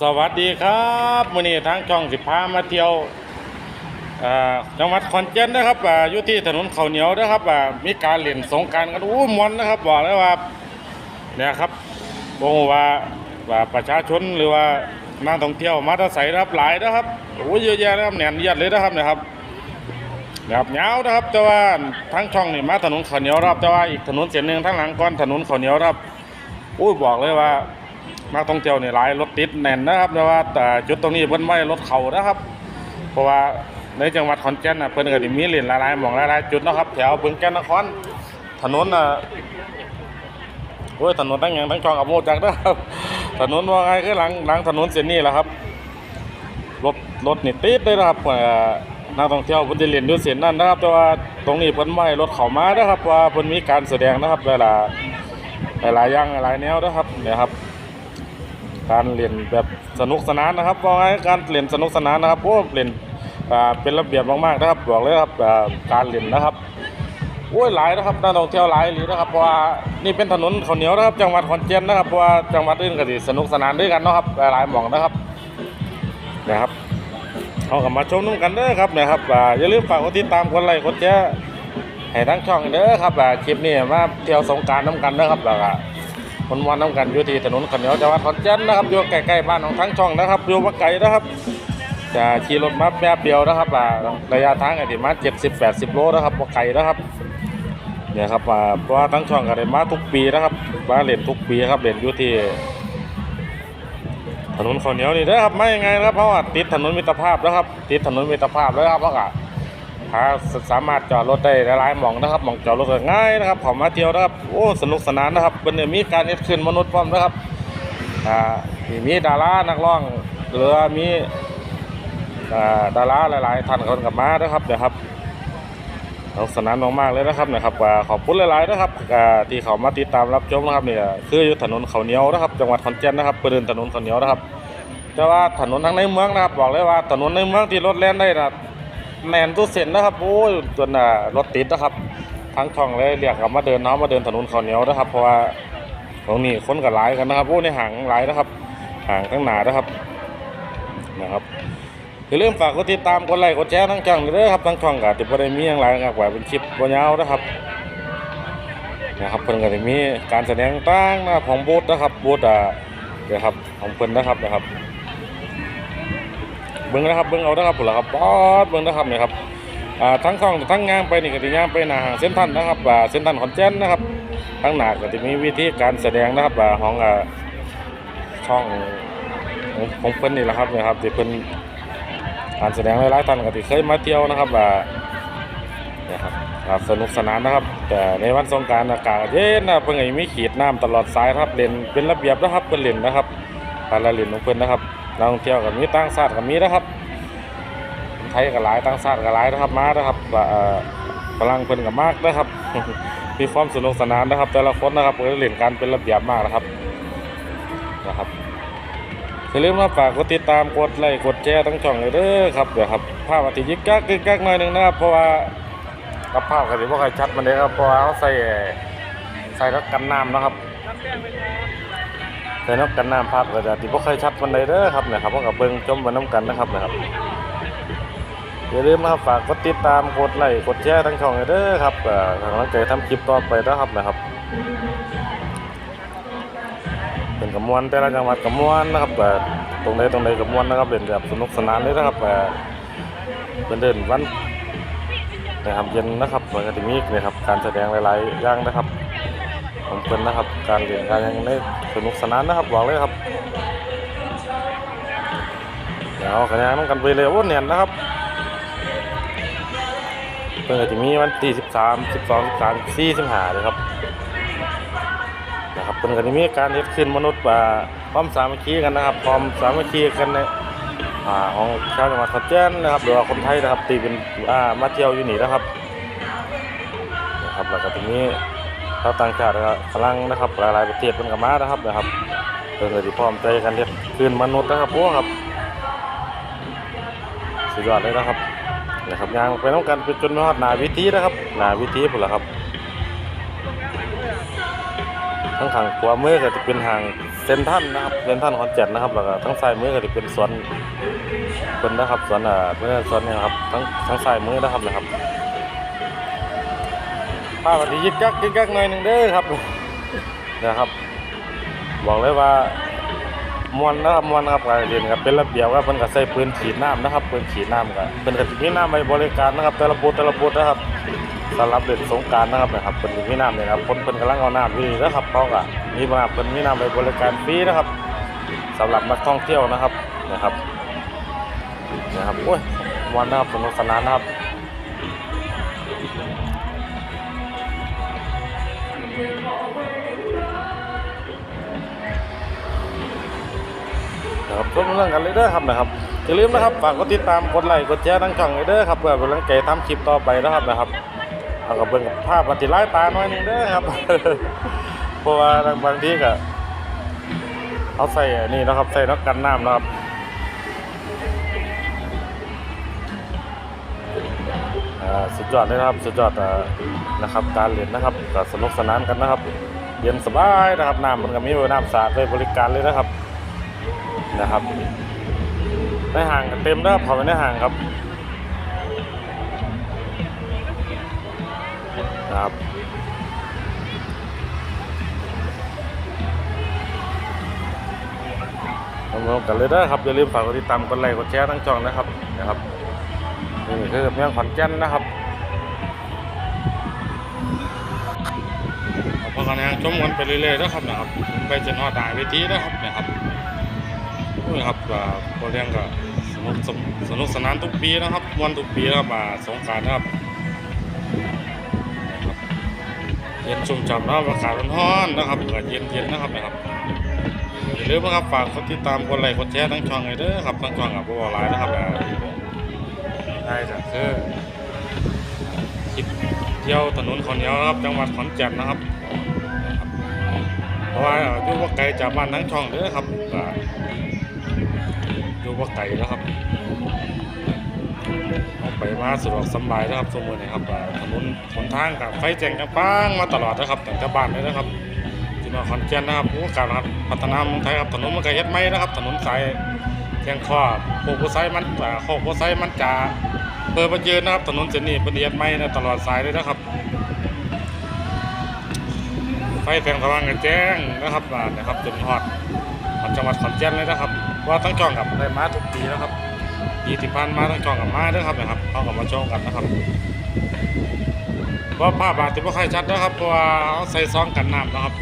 สวัสดีครับมื้อนี้ทางช่องสิพามาเที่ยวจังหวัดขอนแก่นนะครับอยู่ที่ถนนเขาเหนียวนะครับมีการเล่นสงการกันอู้มวนนะครับบอกเลยว่าเนี่ยครับบ่ฮู้ว่าว่าประชาชนหรือว่านักท่องเที่ยวมาแตะไสนะครับหลายนะครับโอ้ยเยอะแยะนะครับแน่นเอียดเลยนะครับนะครับนะครับยาวนะครับแต่ว่าทางช่องนี่มาถนนข้าเหนียวนะครับแต่ว่าอีกถนนเส้นหนึ่งทางหลังก่อนถนนข้าเหนียวนะครับอุ้ยบอกเลยว่า นักท่องเที่ยวนี่หลายรถติดแน่นนะครับแต่ว่าแต่จุดตรงนี้เพิ่นไม่รถเขานะครับ เพราะว่าในจังหวัดขอนแก่นน่ะเพิ่นก็สิมีเหรียญหลายๆหม่องหลายๆจุดนะครับ แถวบึงแก่นนครถนนน่ะโอ้ยถนนตั้งยังตั้งช่องกับโมจักนะครับ ถนนว่าไงคือหลังหลังถนนเส้นนี้แหละครับรถรถนี่ติดเลยนะครับนักท่องเที่ยวเพิ่นจะเล่นอยู่เส้นนั้นนะครับ แต่ว่าตรงนี้เพิ่นไม่รถเข้ามานะครับเพราะว่าเพิ่นมีการแสดงนะครับหลายหลายอย่างหลายแนวนะครับเนี่ยครับ การเรียนแบบสนุกสนานนะครับบอกให้การเรียนสนุกสนานนะครับโอ้เรียนอ่าเป็นระเบียบมากๆนะครับบอกเลยครับอ่าการเรียนนะครับโอ้ยหลายนะครับนักท่องเที่ยวหลายหรือนะครับเพราะว่านี่เป็นถนนข้าวเหนียวนะครับ จังหวัดขอนแก่นนะครับเพราะว่าจังหวัดอื่นก็สิสนุกสนานด้วยกันนะครับหลายหม่องนะครับนี่ยครับเอากลับมาชมนุ่มกันเด้อครับนี่ยครับอย่าลืมฝากกดติดตามกดไลค์กดแชร์ให้ทั้งช่องเด้อครับอ่คลิปนี้มาเที่ยวสงการน้ำกันเด้อครับแล้วก็ คนวันน้ำกันอยู่ที่ถนนขันเหนียวจังหวัดขอนแก่นนะครับอยู่ใกล้ๆบ้านของทั้งช่องนะครับอยู่มาไกลนะครับ จะขี่รถมาแป๊บเดียวนะครับระยะทางก็ประมาณ70 80โลนะครับบ่ไกลนะครับเนี่ยครับเพราะว่าทั้งช่องก็ได้มาทุกปีนะครับมาเล่นทุกปีครับเล่นอยู่ที่ถนนข้าวเหนียวนี่เด้อครับไม่ยังไงนะครับเพราะว่าติดถนนมิตรภาพนะครับ ติดถนนมิตรภาพแล้วครับเพราะว่า หาสามารถจอดรถได้หลายๆหม่องนะครับหม่องจอดรถก็ง่ายนะครับผมมาเที่ยวนะครับโอ้สนุกสนานนะครับเป็นเนี่ยมีการเอ็ดขึ้นมนุษย์พร้อมนะครับอ่ามีดารานักร้องหรือมีอ่าดาราหลายๆท่านคนกับมานะครับเดี๋ยครับสนุกสนานมากๆเลยนะครับนะครับขอบคุณหลายๆนะครับที่เขามาติดตามรับชมนะครับเนี่ยคืออยู่ถนนเขาเหนียวนะครับ จังหวัดขอนแก่นนะครับเปิดถนนเขาเหนียวนะครับแต่ว่าถนนทางในเมืองนะครับ บอกเลยว่าถนนในเมืองที่รถแล่นได้นะ แนนตู้เส้นนะครับโอ้ยจนน่ะรถติดนะครับ ทั้งช่องเลยเรียกกลับมาเดินเนาะมาเดินถนนข้าวเหนียวนะครับเพราะว่าตรงนี้คนก็หลายกันนะครับโอ้ในห่างหลายนะครับห่างข้งหนานะครับนะครับอย่าลืมฝากกดติดตามกดไลค์กดแชร์ทั้งช่องเลยครับทั้งช่องก็ติดประเด็นมีอย่างไรนะครับว่าเป็นคลิปบนยาวนะครับนะครับเพิ่นก็จะมีการแสดงต่างนะครับของบูธนะครับบูธอ่าเดี๋ยวครับของเพิ่นนะครับนะครับ เบิ้งนะครับเบิ้งเอานะครับผุนละครับป๊อดเบิ้งนะครับเนี่ยครับอ่าทั้งช่องทั้งงานไปนี่ก็จะย่างไปหนาห้างเส้นทันนะครับอ่าเส้นทันขอนแก่นนะครับทั้งหนาก็จะมีวิธีการแสดงนะครับอ่าของอ่าช่องของของเพิ่นนี่แหละครับเนี่ยครับที่เพิ่นการแสดงหลายๆท่านก็ที่เคยมาเที่ยวนะครับอ่าเนี่ยครับครับสนุกสนานนะครับ แต่ในวันสงการอากาศเย็นนะเพิ่นก็ยังมีขีดน้ำตลอดสายนะครับเล่นเป็นระเบียบนะครับเพิ่นเล่นนะครับการละเล่นของเพิ่นนะครับ นักท่องเที่ยวกับมีต่างชาติกับมีนะครับ ไทยกับหลายต่างชาติกับหลายนะครับมานะครับว่าเอ่อพลังเพิ่นกับมากนะครับ มีความสนุกสนานนะครับ แต่ละคนนะครับก็เล่นการเป็นระเบียบมากนะครับนะครับอย่าลืมมาฝากกดติดตามกดไลค์กดแชร์ทั้งช่องเลยเด้อครับเดี๋ยวครับภาพอาทิตย์ยิกกักกักหน่อยหนึ่งนะครับ เพราะว่ากับภาพก็สิบ่ค่อยชัดมันเลยครับเพราะว่าเขาใส่ใส่รถกันน้ำนะครับ แต่นับกันน้ำภาพก็จะที่บ่เคยชัดมันใดเด้อครับนะครับเพราะกับเบิ่งจมไปน้ำกันนะครับนะครับอย่าลืมนะครับฝากกดติดตามกดไลค์กดแชร์ทั้งช่องเด้อครับทางกำลังใจทำคลิปต่อไปนะครับนะครับเป็นกระมวลแต่ละจังหวัดกระมวลนะครับแต่ตรงใดตรงใดกระมวลนะครับเป็นแบบสนุกสนานเลยนะครับแต่เป็นเดินวันนะครับเย็นนะครับมันก็จะมีนะครับการแสดงหลายๆอย่างนะครับ เป็นนะครับ การเรียนการยังได้สนุกสนานนะครับบอกเลยครับเดี๋ยวกันยังต้องกันไปเลยโอ้เนียนนะครับเพิ่งจะมีวันที่สิบสามสิบสองสิบสามสี่สิบห้าเลยครับนะครับเพิ่งก็จะมีการเฮ็ดขึ้นมนุษย์ป่าพร้อมสามัคคีกันนะครับพร้อมสามัคคีกันในอ่าของชาวจังหวัดขอนแก่นนะครับหรือว่าคนไทยนะครับตีเป็นอ่ามาเที่ยวอยู่นี่นะครับนะครับแล้วก็ตรงนี้ ชาวต่างชาตินะครับพลังนะครับหลายๆประเทศเป็นกับมานะครับนะครับเพื่อที่พร้อมใจกันเฮ็ดคืนมนุษย์นะครับพวกครับสุดยอดเลยนะครับนะครับยางไปน้องกันไปจนฮอดหนาวิธีนะครับหนาวิธีพุ่นละครับทั้งข้างขวามือก็จะเป็นห่างเซนทันนะครับเซนทันขอนแก่นนะครับแล้วก็ทั้งซ้ายมือก็จะเป็นสวนเป็นนะครับสวนอ่าเมื่อสวนเนี่ยครับทั้งทั้งซ้ายมือนะครับนะครับาวันนี้ยึกยักยึกยักหน่อยหนึ่งเด้อครับนะครับ บอกเลยว่ามวนนะครับมวนนะครับการเรียนครับเป็นระเบียบครับมันก็ใส่ปืนฉีดน้ำนะครับปืนฉีดน้ำก็เป็นกระติกน้ำไว้บริการนะครับ แต่ละบูธแต่ละบูธนะครับสำหรับเล่นสงการนะครับนะครับเป็นมีน้ำเลยนะครับคนเพิ่นกำลังเอาน้ำอยู่นี่นะครับเขาก็มีน้ำเพิ่นมีน้ำไว้บริการฟรีนะครับสำหรับนักท่องเที่ยวนะครับนะครับนะครับโอ้ยมวนนะครับสนุกสนานนะครับ นะครับชมเรื่องกันเลยเด้อครับนะครับอย่าลืมนะครับฝากกดติดตามกดไลค์กดแชร์ทั้งช่องเลยเด้อครับเพื่อเป็นกำลังใจทำคลิปต่อไปนะครับนะครับเอากับเบิ่งภาพปฏิไลายตาหน่อยหนึงเด้อครับเพราะว่าบางทีก็เอาใส่นี่นะครับใส่นักกันน้ำนะครับอ่าสุดยอดเลยนะครับสุดยอดนะครับการเล่นนะครับก็สนุกสนานกันนะครับเย็นสบายนะครับน้ำมันก็มีน้ำสะอาดไว้บริการเลยนะครับ นะครับในห่างกันเต็มแล้วครับพอไปในห่างครับครับรวมๆกันเลยเด้ครับอย่าลืมฝากกดติดตามกดไลค์กดแชร์ทั้งช่องนะครับนะครับนี่คือเมืองขอนแก่นนะครับพอกันนะชมกันไปเรื่อยๆนะครับนะครับ ไปจนฮอดดายเวทีนะครับนะครับ นี่ครับก็โปรเลี้ยงก็สนุกสนุกสนานทุกปีนะครับมวนทุกปีนะครับมาสงการนะครับเย็นชุ่มฉ่ำนะครับอากาศร้อนๆนะครับเย็นเย็นๆนะครับนะครับอย่าลืมนะครับฝากกดติดตามกดไลค์กดแชร์ทั้งช่องเลยเด้อครับทั้งช่องกับบัวลายนะครับอ่าได้จากคือคลิปเที่ยวถนนขอนเหนียวนะครับจังหวัดขอนแก่นนะครับบเพราะว่าอยู่ว่าไกลจากบ้านทั้งช่องเด้อครับ อยู่ว่าไกลแล้วครับออกไปมาสะดวกสบายนะครับสมมตินะครับถนนหนทางกับไฟแจ้งจังปังมาตลอดนะครับตั้งแต่บ้านเลยนะครับที่มาขอนแก่นนะครับผู้การครับพัฒนาเมืองไทยครับถนนมันก็เฮ็ดใหม่นะครับ ถนนสายแจ้งข้อโคกไซมันอ่าโคกไซมันจะเปิดประยืนนะครับ ถนนเส้นนี้เป็นเฮ็ดใหม่นะตลอดสายเลยนะครับไฟแสงสว่างกระแจ้งนะครับนะครับจนฮอด ฮอดจังหวัดขอนแก่นเลยนะครับ ว่าทั้งช่องกับได้มาทุกปีแล้วครับปีที่ผ่านมาทั้งช่องกับมาด้วยครับนะครับเขากับมาโชว์กันนะครับว่าภาพอาจจะไม่ค่อยชัดนะครับเพราะว่าเขาใส่ซองกันน้ำนะครับ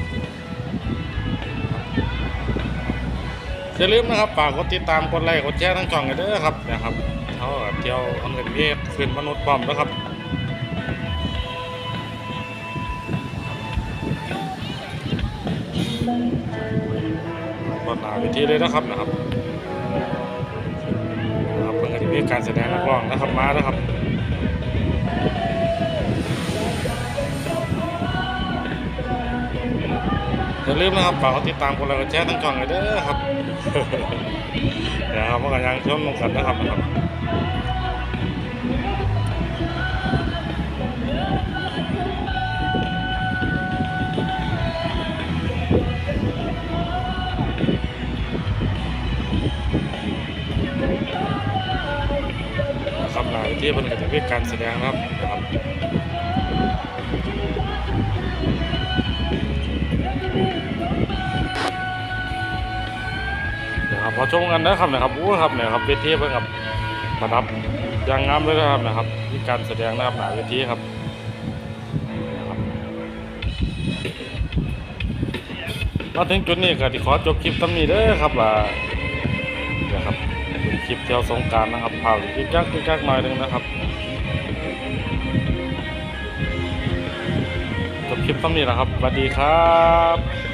อย่าลืมนะครับฝากกดติดตามกดไลค์กดแชร์ทั้งช่องกันด้อครับนะครับเขาเที่ยวอาเงินเวียดคืนมนุษย์พร้อมนะครับบน หนาเวทีเลยนะครับนะครับนะครับเพื่อนก็จะมีการแสดงนักร้องนะครับมาแล้วครับอย่าลืมนะครับฝากติดตามคนเราแชร์ทั้งช่องเลยเด้อครับเดี๋ยวครับเมื่อกันยังชมกันนะครับนะครับนะครับ พื่อการแสดงครับนะครับนะครับพอชมกันนะครับนะครับอู้ครับเนี่ยครับเวทีเพิ่งกับประดับอยางงามเลยนะครับนะครับมีการแสดงนะครับหนาเวทีครับมาถึงจุดนี้ก็ที่ขอจบคลิปตั้งนี้เด้อครับว่านะครับคลิปเที่ยวสงการนะครับพาไปจักจักหน่อยหนึงนะครับ คลิปต้องนี้นะครับสวัสดีครับ